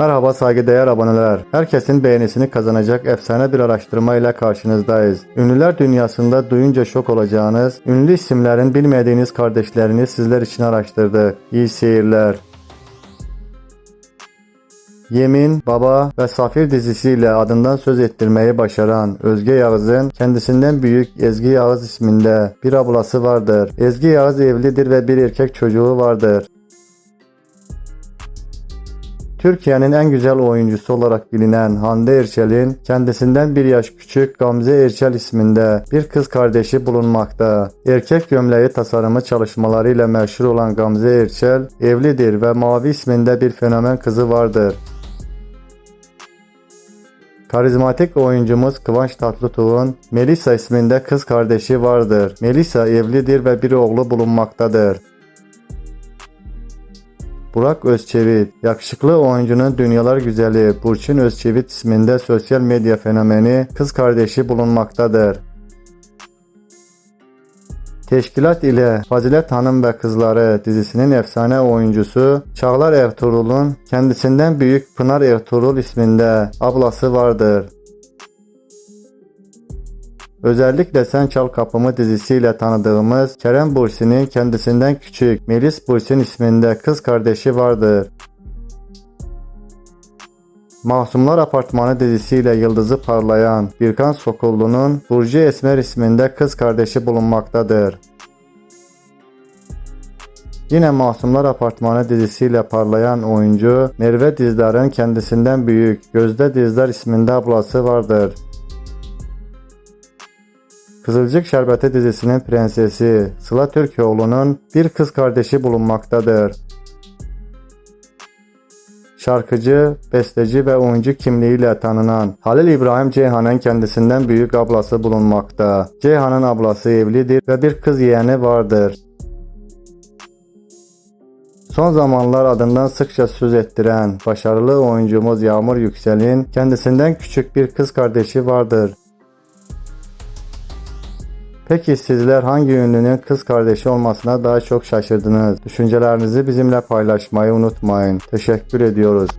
Merhaba saygıdeğer aboneler. Herkesin beğenisini kazanacak efsane bir araştırma ile karşınızdayız. Ünlüler dünyasında duyunca şok olacağınız, ünlü isimlerin bilmediğiniz kardeşlerini sizler için araştırdık. İyi seyirler. Yemin, Baba ve Safir dizisiyle adından söz ettirmeyi başaran Özge Yağız'ın kendisinden büyük Ezgi Yağız isminde bir ablası vardır. Ezgi Yağız evlidir ve bir erkek çocuğu vardır. Türkiye'nin en güzel oyuncusu olarak bilinen Hande Erçel'in kendisinden bir yaş küçük Gamze Erçel isminde bir kız kardeşi bulunmakta. Erkek gömleği tasarımı çalışmalarıyla meşhur olan Gamze Erçel evlidir ve Mavi isminde bir fenomen kızı vardır. Karizmatik oyuncumuz Kıvanç Tatlıtuğ'un Melisa isminde kız kardeşi vardır. Melisa evlidir ve bir oğlu bulunmaktadır. Burak Özçevit, yakışıklı oyuncunun dünyalar güzeli Burçin Özçevit isminde sosyal medya fenomeni kız kardeşi bulunmaktadır. Teşkilat ile Fazilet Hanım ve Kızları dizisinin efsane oyuncusu Çağlar Ertuğrul'un kendisinden büyük Pınar Ertuğrul isminde ablası vardır. Özellikle Sen Çal Kapımı dizisiyle tanıdığımız Kerem Bursi'nin kendisinden küçük Melis Bursin isminde kız kardeşi vardır. Masumlar Apartmanı dizisiyle yıldızı parlayan Birkan Sokullu'nun Burcu Esmer isminde kız kardeşi bulunmaktadır. Yine Masumlar Apartmanı dizisiyle parlayan oyuncu Merve Dizdar'ın kendisinden büyük Gözde Dizdar isminde ablası vardır. Kızılcık Şerbeti dizisinin prensesi Sıla Türkoğlu'nun bir kız kardeşi bulunmaktadır. Şarkıcı, besteci ve oyuncu kimliğiyle tanınan Halil İbrahim Ceyhan'ın kendisinden büyük ablası bulunmakta. Ceyhan'ın ablası evlidir ve bir kız yeğeni vardır. Son zamanlar adından sıkça söz ettiren başarılı oyuncumuz Yağmur Yüksel'in kendisinden küçük bir kız kardeşi vardır. Peki sizler hangi ünlünün kız kardeşi olmasına daha çok şaşırdınız? Düşüncelerinizi bizimle paylaşmayı unutmayın. Teşekkür ediyoruz.